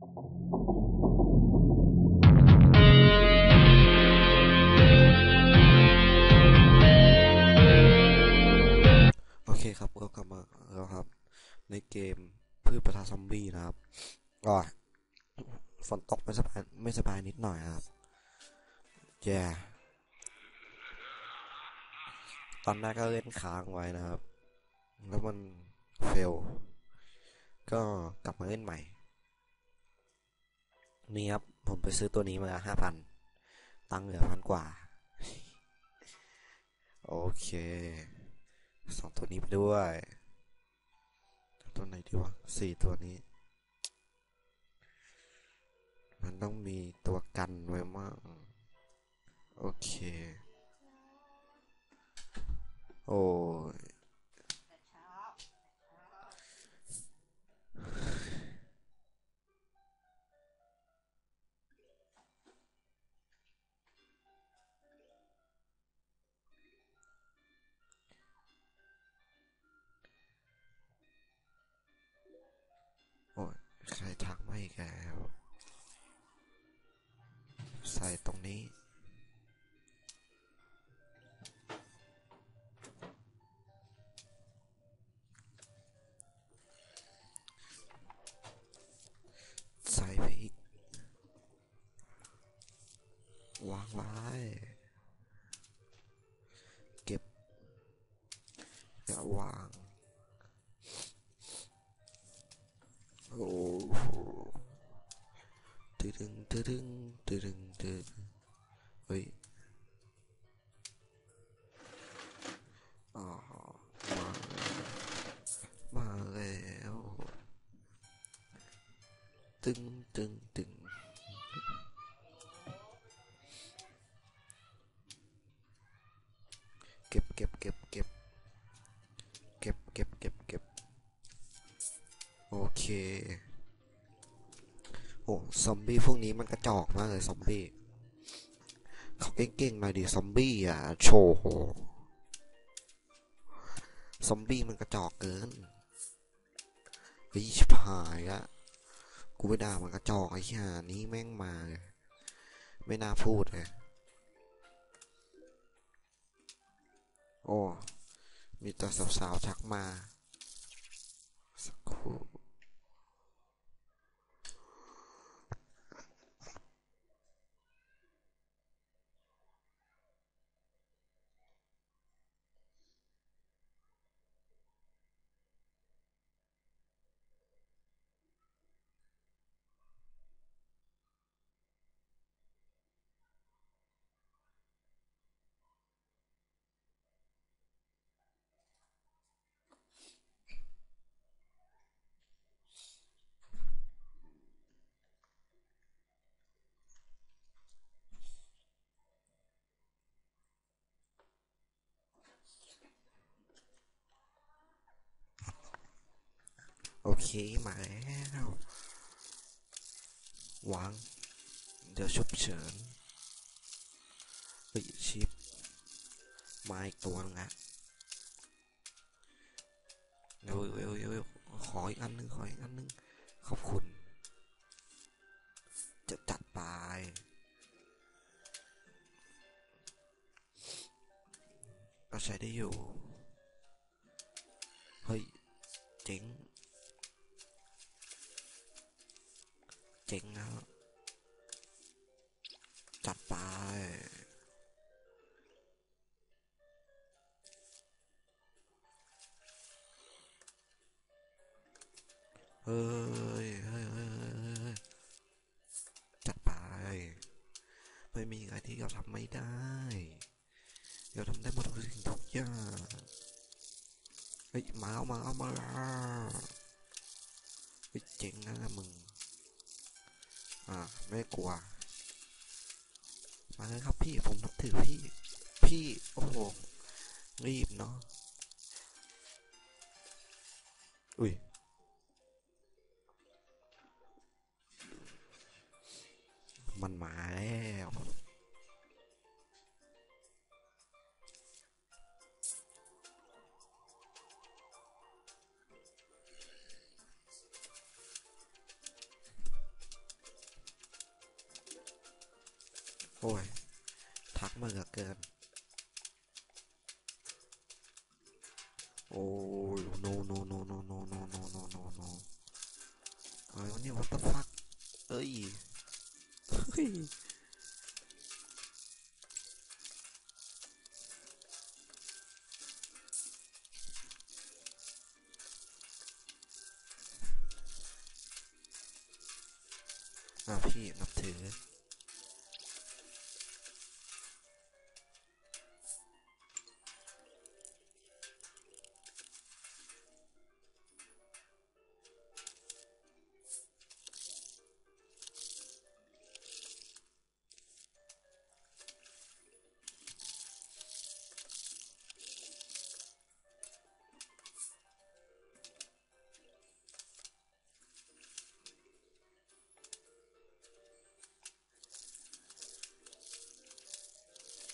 โอเคครับก็กลับมาแล้วครับ ในเกมพืชปะทะซอมบี้นะครับก็ฝนตกไม่สบายไม่สบายนิดหน่อยครับแย่ตอนแรกก็เล่นค้างไว้นะครับ แล้วมันเฟล ก็กลับมาเล่นใหม่ นี่ครับ ผมไปซื้อตัวนี้มาห้าพันตังเหลือพันกว่า โอเคสองตัวนี้ไปด้วย ตัวไหนดีวะสี่ตัวนี้ มันต้องมีตัวกันไว้มั่งโอเค โอ้ย แล้วใส่ตรงนี้ ใส่ไปอีก วางไว้เก็บอย่าวาง ตึดึงตึดึงตึดึงตึดึงเฮ้ยอ๋อมามาแล้ว โอ้ซอมบี้พวกนี้มันกระจอกมากเลยซอมบี้เขาเก่งๆหน่อยดิซอมบี้อะโชว์โหซอมบี้มันกระจอกเกินเฮ้ยชิบหายละกูไปด่ามันกระจอกไอ้ห่านี้แม่งมาเลยไม่น่าพูดเลยโอ้มีแต่สาวๆทักมาสักครู่ โอเคมาแล้ววาง เดี๋ยวชุบเฉินเฮ้ยชิปมาอีกตัวนึงละเร็วเร็วเร็วขออีกอันหนึงขออีกอันหนึงขอบคุณ จะจัดไปก็ใช้ได้อยู่ เฮ้ย ได้เราทำได้หมดทุกสิ่งทุกอย่างเฮ้ยมาแล้วมาแล้วมาแล้วเฮ้ยเจ๋งนะมึง อ่าไม่กลัว มาเลยครับพี่ผมนับถือพี่ พี่โอ้โหรีบเนาะ อุ้ยมันมาแล้ว กมาเหลือเกินโอ้ย no no no no no no no no no no อะไรวะเนี่ย what the fuck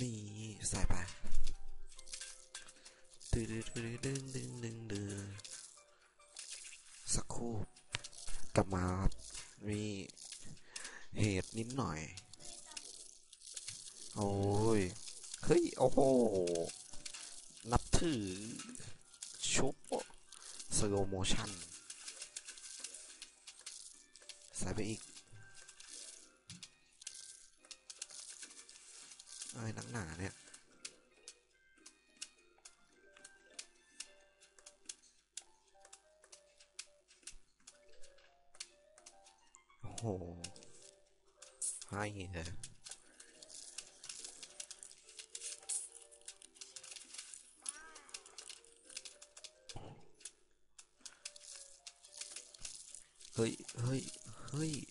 นี่ใส่ไปดึงดึงดึงดึงดึงดึงสักครู่กลับมามีเหตุนิดหน่อย โอ้ย เฮ้ย โอ้โห นับถือ ชุบสโลโมชั่น ใส่ไปอีก sao nắng nả này ạ? Ồ, hay thế, hơi hơi hơi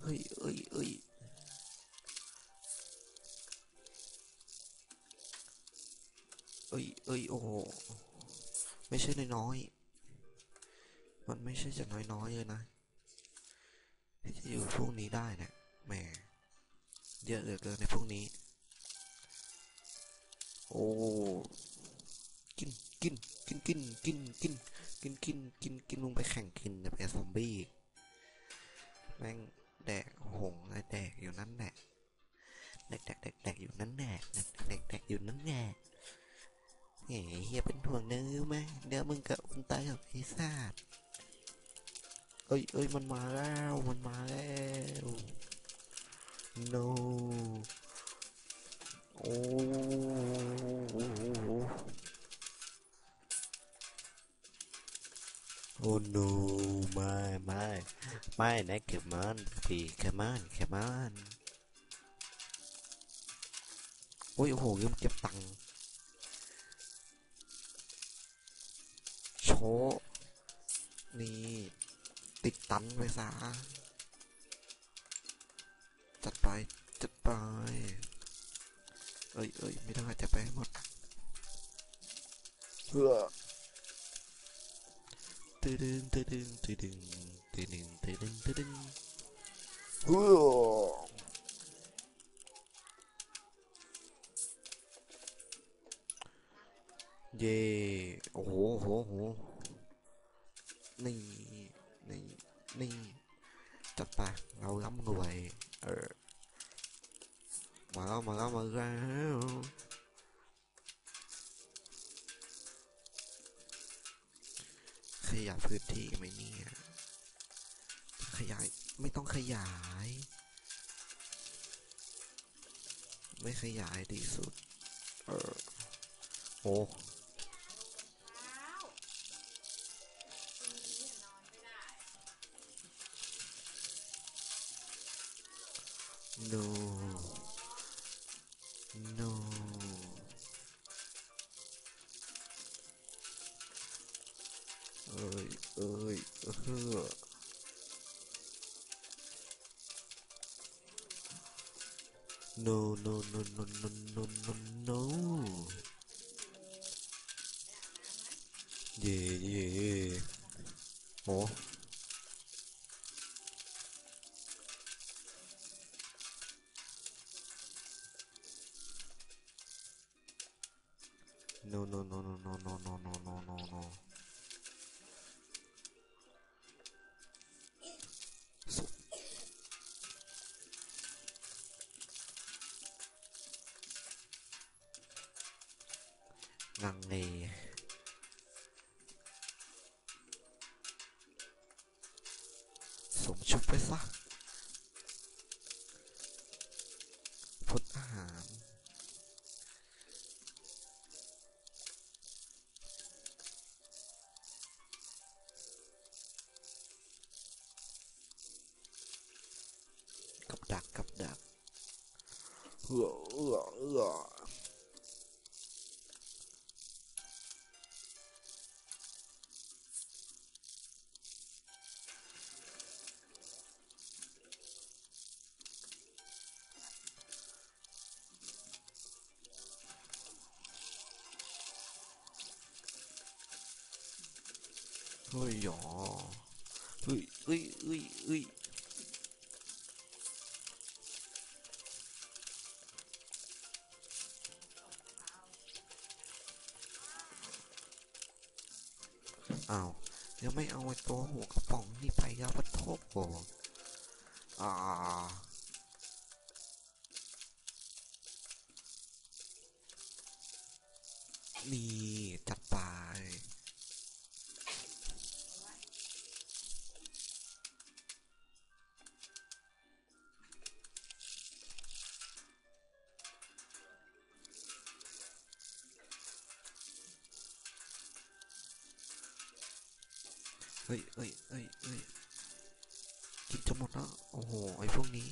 hơi hơi, hơi. เอ้ยเอ้ยเอ้ยเอ้ยโอ้ไม่ใช่น้อยๆมันไม่ใช่จะน้อยๆเลยนะที่จะอยู่พวกนี้ได้เนี่ยแหมเยอะเหลือเกินในพวกนี้ โอ้กินกินกินกินกินกินกินกินกินกินลงไปแข่งกินแบบไอ้ซอมบี้แม่งแดกหงไอ้แดกอยู่นั่นแหละแดกแดกแดกแดกอยู่นั่นแหละแดกแดกแดกอยู่นั่นแหละ เฮ้ยเฮียเป็นห่วงเนื้อไหมเดี๋ยวมึงกับคนตายกับไอ้ซาดเอ้ยเอ้ยมันมาแล้วมันมาแล้ว no โอ้โอ้ no ไม่ไม่ไม่นะเก็บมันพี่แค่มันแค่มันโอ้ยโอ้โหยืมเก็บตังค์ ชว์นี่ ติดตันไปซะจัดไป จัดไป เอ้ยเอ้ยไม่ได้จะไปหมดเพื่อตึดึงตึดึงตึดึงตึดึงตึดึงตึดึงเพื่อ เย่โอ้โหโหโหนี่นี่นี่จัดไปเราล้ำรวยเออมาแล้วมาแล้วมาแล้วขยายพื้นที่ไหมเนี่ยขยายไม่ต้องขยาย ไม่ขยายดีสุด เออโอ้ No, no, no, no, no, no, no, no. Yeah, yeah. Ủa? Oh. ชุบไปซะพดอาหารกับดักกับดักเอือเอือเอือ เฮ้ยหยอเฮ้ยเฮ้ยเฮ้ยเฮ้ยอ้าวยังไม่เอาไอ้ตัวหัวกระป๋องนี่ไปยาปะทบบ่อ่านี่จัดไป เฮ้ยเฮ้ยเฮ้ยเฮ้ยกินจะหมดแล้ว โอ้โห ไอ้พวกนี้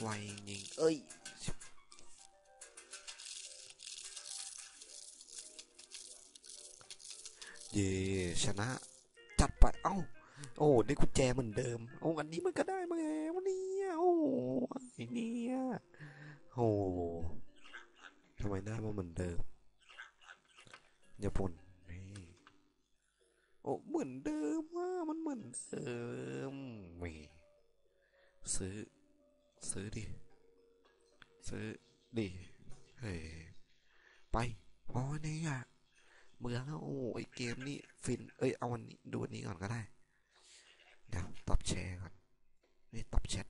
ไวจริงเอ้ยเย่ชนะ จัดไป เอ้า โอ้ได้กุญแจเหมือนเดิม โอ้อันนี้มันก็ได้มาแล้วเนี่ยโอ้ไอ้เนี่ยโอ้ทำไมได้มาเหมือนเดิมอย่าบ่น เหมือนเดิมว่ามันเหมือนเดิมมีซื้อ ซื้อดิ ซื้อดิ เฮ้ย ไปพอเนี่ยอะเบื่อแล้วโอ้ไอเกมนี้ฟิน เอ้ย เอาวันนี้ดูวันนี้ก่อนก็ได้ เดี๋ยวตอบแชร์ก่อน นี่ตอบแชท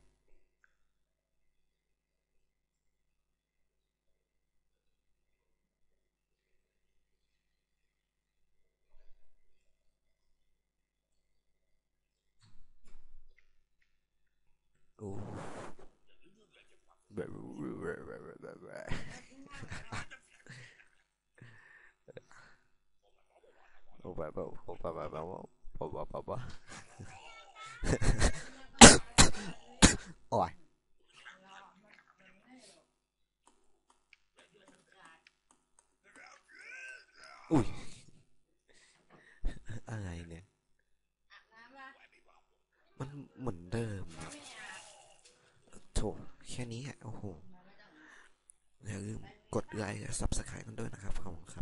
โอ้แบบ โอ้แบบโอ้แบบแบบโอ้แบบแบบแบบโอ้ยอุ้ยอะไรเนี่ย มันเหมือนเดิมโถแค่นี้อะโอ้โห อย่าลืมกดไลค์ซับสไครต์กันด้วยนะครับขอบคุณครับ